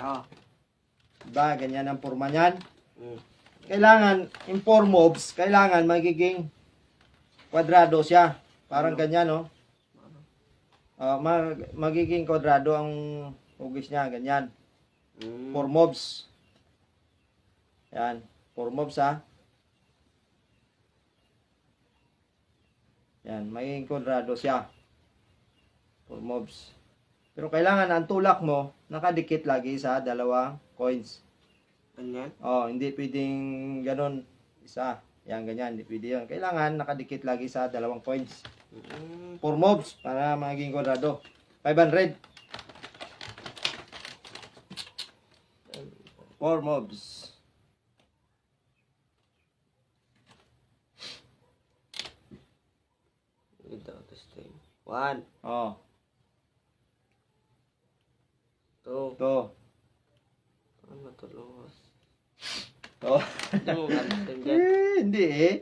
Oo. Diba? Ganyan ang forma niyan. Mm. Kailangan, in four moves, kailangan magiging kwadrado siya. Parang ganyan, no? Ah, mag- magiging kwadrado ang hugis niya, ganyan. Mm. Four moves. Yan. Four moves, ha? Yan. Magiging kwadrado siya. Four moves. Pero kailangan ang tulak mo, nakadikit lagi sa dalawang coins. Ganyan. Oh, hindi pwedeng ganun. Isa. Yan, ganyan. Hindi pwede yun. Kailangan nakadikit lagi sa dalawang coins. Mm. Four mobs para maging kwadrado. 500. Four mobs. Without this thing. One, Oh, two, to. ano matulungas? To. Hindi mo dyan. eh, hindi eh.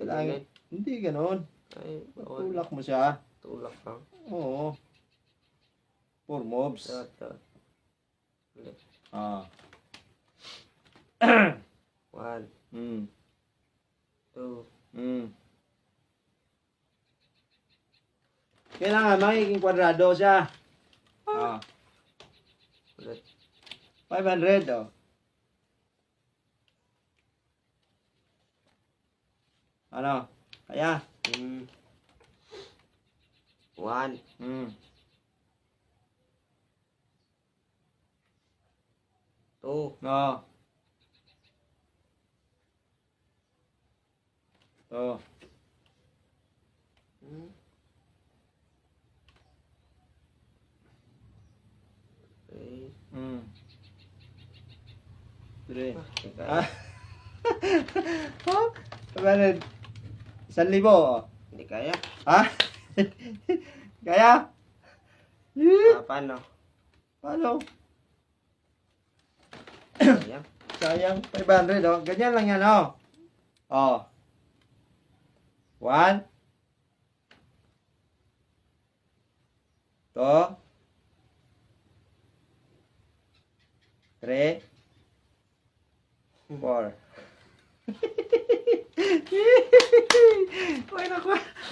Kailangan, hindi ganun. Ay, bawal. Tulak mo siya. Tulak lang. Oo. Four mobs. Dot, dot. Ulit. Ah. One, Mm. two, Mm. Kailangan magiging kwadrado siya. Ah. ulit. 500 oh. Ano? Kaya? Mm. One, Mm. two, No. To. mm. Three. ah, teka. Ah. oh, 500. Isang libo. Hindi kaya. Ha? Kaya? Ah, paano? Paano? Kaya? Sayang. 500 oh. Ganyan lang yan oh. Oh. One. Two. Three. Bora.